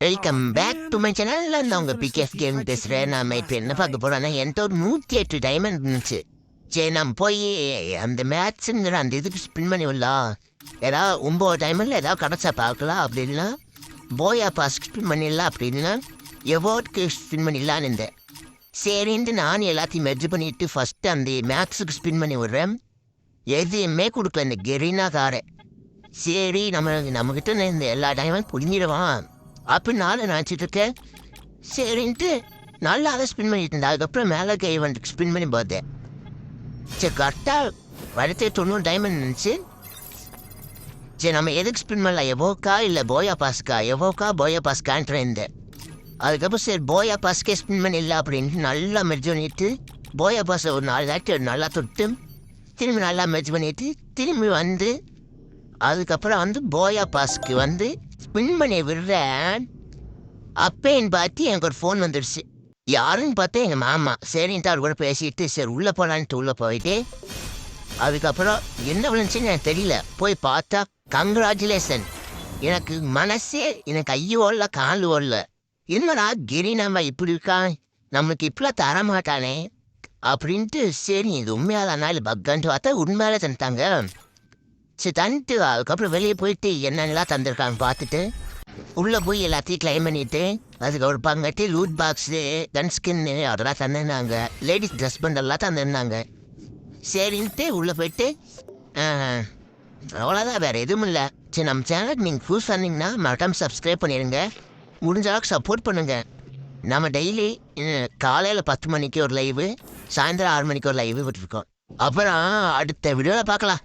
Welcome back to my channel நான் உங்க பிகேஎஃப் game பேசுகிறேன் நம்ம இப்போ என்ன பார்க்க போறோம்னா என்கிட்ட ஒரு நூற்றி எட்டு டைமண்ட் இருந்துச்சு சரி நம்ம போய் அந்த மேட்ச்சுங்கிற அந்த இதுக்கு ஸ்பின் பண்ணி விடலாம் ஏதாவது ஒம்பது டைமில் ஏதாவது கிடச்சா பார்க்கலாம் அப்படின்னா போயா பாஸ் ஸ்பின் பண்ணிடலாம் அப்படின்னா எவோர்ட்க்கு ஸ்பின் பண்ணிடலான்னு இருந்தேன் சரின்ட்டு நான் எல்லாத்தையும் மெர்ஜ் பண்ணிட்டு ஃபஸ்ட்டு அந்த மேக்ஸுக்கு ஸ்பின் பண்ணி விடுறேன் எதுவுமே கொடுக்கல இந்த கெரினா காரை. சரி நம்ம நம்மக்கிட்ட இந்த எல்லா டைமும் புரிஞ்சிடுவான் அப்படின்னு நானும் நினச்சிட்டு இருக்கேன். சரின்ட்டு நல்லா அதை ஸ்பின் பண்ணிட்டு இருந்தேன் அதுக்கப்புறம் மேலே கை வந்துட்டு ஸ்பின் பண்ணி போதே சரி கரெக்டாக வளர்த்து தொண்ணூறு டைமண்ட் இருந்துச்சு. சரி நம்ம எதுக்கு ஸ்பின் பண்ணலாம்? எவோக்கா இல்லை போயா பாஸ்கா எவோக்கா போயா பாஸ்கான்ட்டு இருந்தேன் அதுக்கப்புறம் சரி போயா பாஸ்கே ஸ்பின் பண்ணிடல அப்படின்ட்டு நல்லா மெர்ஜ் பண்ணிட்டு போயா பாஸை ஒரு நாலு தாட்டி நல்லா தொட்டு திரும்பி நல்லா மெர்ஜ் பண்ணிட்டு திரும்பி வந்து அதுக்கப்புறம் வந்து போயா பாஸ்க்கு வந்து ஸ்பின் விடுறேன். அப்பேன்னு பார்த்து எனக்கு ஒரு ஃபோன் வந்துடுச்சு. யாருன்னு பார்த்தா எங்கள் மாமா. சரின்ட்டு அவர் கூட பேசிட்டு சரி உள்ளே போகலான்ட்டு உள்ளே போயிட்டு அதுக்கப்புறம் என்ன விழுந்துச்சுன்னு எனக்கு தெரியல. போய் பார்த்தா கங்க்ராச்சுலேஷன் எனக்கு மனசே எனக்கு ஐயோ இல்லை கால் ஓடல. என்னடா கிரி நம்ம இப்படி இருக்கான் நம்மளுக்கு இப்படிலாம் தர மாட்டானே அப்படின்ட்டு சரி இது உண்மையாதானா? இல்லை பக்கான்ட்டு பார்த்தா உண்மையாலே தந்துட்டாங்க. சரி தந்துட்டு அதுக்கப்புறம் வெளியே போயிட்டு என்னென்னலாம் தந்திருக்காங்க பார்த்துட்டு உள்ளே போய் எல்லாத்தையும் கிளைம் பண்ணிட்டு அதுக்கு ஒரு பங்கட்டி ரூட் பாக்ஸு கன் ஸ்கின்னு அதெல்லாம் தந்துருந்தாங்க. Ladies dress பண்டெல்லாம் தந்துருந்தாங்க. சரின்ட்டு உள்ளே போயிட்டு அவ்வளோதான் வேறு எதுவும் இல்லை. சரி நம்ம சேனலுக்கு நீங்கள் புதுசு வந்தீங்கன்னா மறக்காம சப்ஸ்கிரைப் பண்ணிடுங்க முடிஞ்ச அளவுக்கு சப்போர்ட் பண்ணுங்கள் நம்ம டெய்லி காலையில் பத்து மணிக்கு ஒரு லைவு சாயந்தரம் ஆறு மணிக்கு ஒரு லைவு விட்டுருக்கோம். அப்புறம் அடுத்த வீடியோவில் பார்க்கலாம்.